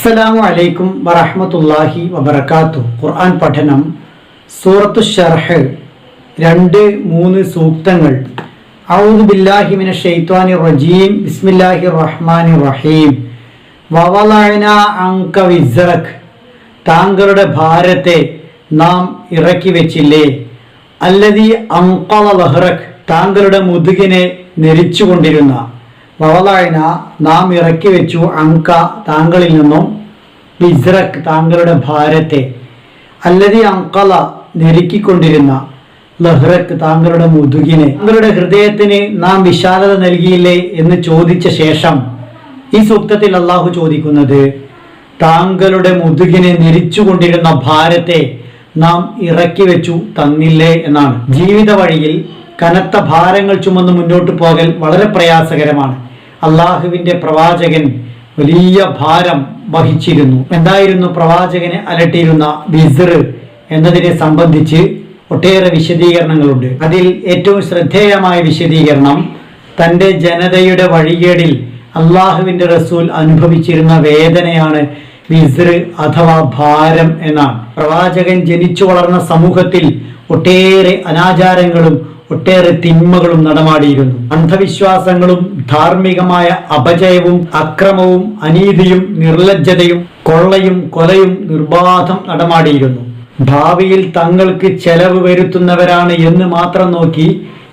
അസ്സലാമു അലൈക്കും വറഹ്മത്തുള്ളാഹി വബറകാത്തു ഖുർആൻ പഠനം സൂറത്തു ഷർഹ് രണ്ട് മൂന്ന് സൂക്തങ്ങൾ. ഔദു ബില്ലാഹി മിന ഷെയ്ത്വാനി റജീം. ബിസ്മില്ലാഹി റഹ്മാനി റഹീം. വവലന അങ്ക വിസ്റക്. താങ്കളുടെ ഭാരത്തെ നാം ഇറക്കി വെച്ചില്ലേ? അല്ലതി അങ്കള ലഹ്റക് താങ്കളുടെ മുതുകിനെ നെരിച്ചുകൊണ്ടിരുന്ന വവലായന നാം ഇറക്കി വെച്ചു അങ്ക താങ്കളിൽ നിന്നും ബിസ്രക് താങ്കളുടെ ഭാരത്തെ. അല്ലതി അങ്കല ഞെരുക്കിക്കൊണ്ടിരുന്ന ലഹ്റക് താങ്കളുടെ മുതുകിനെ. താങ്കളുടെ ഹൃദയത്തിന് നാം വിശാലത നൽകിയില്ലേ എന്ന് ചോദിച്ച ശേഷം ഈ സൂക്തത്തിൽ അള്ളാഹു ചോദിക്കുന്നത് താങ്കളുടെ മുതുകിനെ നെരിച്ചുകൊണ്ടിരുന്ന ഭാരത്തെ നാം ഇറക്കി വെച്ചു തന്നില്ലേ എന്നാണ്. ജീവിത വഴിയിൽ കനത്ത ഭാരങ്ങൾ ചുമന്ന് മുന്നോട്ട് പോകൽ വളരെ പ്രയാസകരമാണ്. അള്ളാഹുവിന്റെ പ്രവാചകൻ വലിയ ഭാരം വഹിച്ചിരുന്നു. എന്തായിരുന്നു പ്രവാചകനെ അലട്ടിയിരുന്ന വിസർ എന്നതിനെ സംബന്ധിച്ച് ഒട്ടേറെ വിശദീകരണങ്ങളുണ്ട്. അതിൽ ഏറ്റവും ശ്രദ്ധേയമായ വിശദീകരണം തന്റെ ജനതയുടെ വഴികേടിൽ അള്ളാഹുവിന്റെ റസൂൽ അനുഭവിച്ചിരുന്ന വേദനയാണ് വിസർ അഥവാ ഭാരം എന്നാണ്. പ്രവാചകൻ ജനിച്ചു വളർന്ന സമൂഹത്തിൽ ഒട്ടേറെ അനാചാരങ്ങളും ഒട്ടേറെ തിന്മകളും നടമാടിയിരുന്നു. അന്ധവിശ്വാസങ്ങളും ധാർമ്മികമായ അപജയവും അക്രമവും അനീതിയും നിർലജ്ജതയും കൊള്ളയും കൊലയും നിർബാധം നടമാടിയിരുന്നു. ഭാവിയിൽ തങ്ങൾക്ക് ചെലവ് വരുത്തുന്നവരാണ് എന്ന് മാത്രം നോക്കി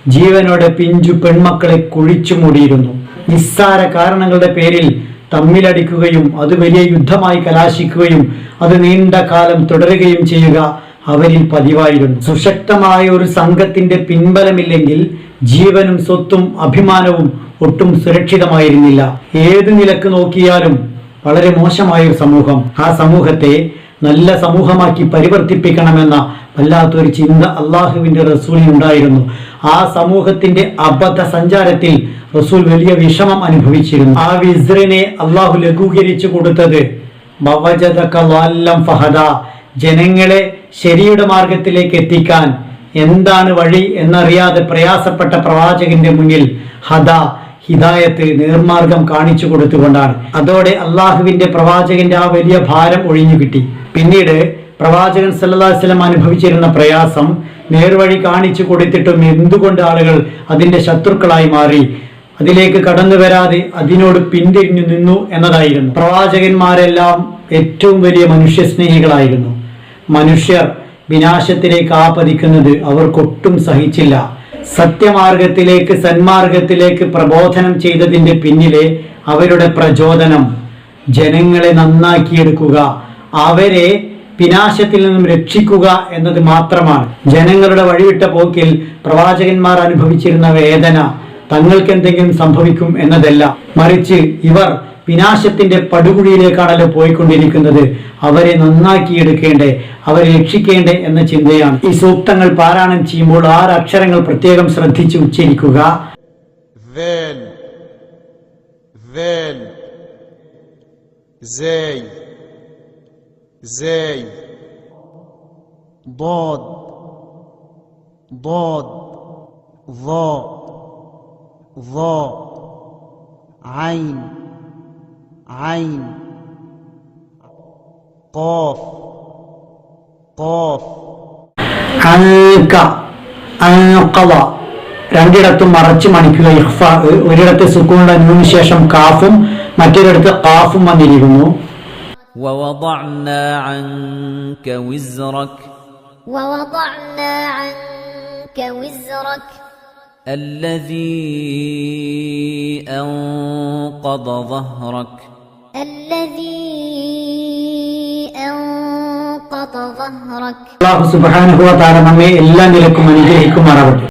ജീവനോടെ പിഞ്ചു പെൺമക്കളെ കുഴിച്ചു മൂടിയിരുന്നു. നിസ്സാര കാരണങ്ങളുടെ പേരിൽ തമ്മിലടിക്കുകയും അത് വലിയ യുദ്ധമായി കലാശിക്കുകയും അത് നീണ്ട കാലം തുടരുകയും ചെയ്യുക അവരിൽ പതിവായിരുന്നു. സുശക്തമായ ഒരു സംഘത്തിന്റെ പിൻബലമില്ലെങ്കിൽ ജീവനും സ്വത്തും അഭിമാനവും ഒട്ടും സുരക്ഷിതമായിരുന്നില്ല. ഏത് നിലയ്ക്ക് നോക്കിയാലും വളരെ മോശമായ ഒരു സമൂഹം. ആ സമൂഹത്തെ നല്ല സമൂഹമാക്കി പരിവർത്തിപ്പിക്കണമെന്ന വല്ലാത്തൊരു ചിന്ത അള്ളാഹുവിന്റെ റസൂലിന് ഉണ്ടായിരുന്നു. ആ സമൂഹത്തിന്റെ അബദ്ധ സഞ്ചാരത്തിൽ റസൂൽ വലിയ വിഷമം അനുഭവിച്ചിരുന്നു. ആ വിസ്റിനെ അള്ളാഹു ലഘൂകരിച്ചു കൊടുത്തത് ഫഹദ ജനങ്ങളെ ശരിയുടെ മാർഗത്തിലേക്ക് എത്തിക്കാൻ എന്താണ് വഴി എന്നറിയാതെ പ്രയാസപ്പെട്ട പ്രവാചകന്റെ മുന്നിൽ ഹദ ഹിദായത്ത് നേർമാർഗം കാണിച്ചു കൊടുത്തുകൊണ്ടാണ്. അതോടെ അള്ളാഹുവിന്റെ പ്രവാചകന്റെ ആ വലിയ ഭാരം ഒഴിഞ്ഞു കിട്ടി. പിന്നീട് പ്രവാചകൻ സല്ലാസ്ലം അനുഭവിച്ചിരുന്ന പ്രയാസം നേർവഴി കാണിച്ചു കൊടുത്തിട്ടും എന്തുകൊണ്ട് ആളുകൾ അതിന്റെ ശത്രുക്കളായി മാറി അതിലേക്ക് കടന്നു വരാതെ അതിനോട് പിന്തിരിഞ്ഞു നിന്നു എന്നതായിരുന്നു. പ്രവാചകന്മാരെല്ലാം ഏറ്റവും വലിയ മനുഷ്യസ്നേഹികളായിരുന്നു. മനുഷ്യർ വിനാശത്തിലേക്ക് ആപതിക്കുന്നത് അവർക്കൊട്ടും സഹിച്ചില്ല. സത്യമാർഗത്തിലേക്ക് സന്മാർഗത്തിലേക്ക് പ്രബോധനം ചെയ്തതിന്റെ പിന്നിലെ അവരുടെ പ്രചോദനം. ജനങ്ങളെ നന്നാക്കിയെടുക്കുക അവരെ വിനാശത്തിൽ നിന്നും രക്ഷിക്കുക എന്നത് മാത്രമാണ്. ജനങ്ങളുടെ വഴിവിട്ട പോക്കിൽ പ്രവാചകന്മാർ അനുഭവിച്ചിരുന്ന വേദന തങ്ങൾക്ക് എന്തെങ്കിലും സംഭവിക്കും എന്നതല്ല. മറിച്ച് ഇവർ വിനാശത്തിന്റെ പടുകുഴിയിലേക്കാണല്ലോ പോയിക്കൊണ്ടിരിക്കുന്നത്. അവരെ നന്നാക്കിയെടുക്കേണ്ടേ അവരെ രക്ഷിക്കേണ്ടേ എന്ന ചിന്തയാണ് ഈ സൂക്തങ്ങൾ പാരായണം ചെയ്യുമ്പോൾ ആറ് അക്ഷരങ്ങൾ പ്രത്യേകം ശ്രദ്ധിച്ച് ഉച്ചരിക്കുക ذال ذال زاي زاي ضاد ضاد ظا ظا عين عين قاف قاف അങ്ക അങ്കവ രണ്ടിടത്തും മറച്ചു മണിക്കുക ഇഹ്ഫ ഒരിടത്ത് സുക്കൂണിന്റെ നൂന് ശേഷം കാഫും മറ്റൊരിടത്ത് കാഫും വന്നിരിക്കുന്നു ووضعنا عنك وزرك ووضعنا عنك وزرك الذي أنقض ظهرك الذي أنقض ظهرك അള്ളാഹു സുബാനുഭവ താര നമ്മെ എല്ലാ നിലക്കും അനുഗ്രഹിക്കുമാറാവട്ടെ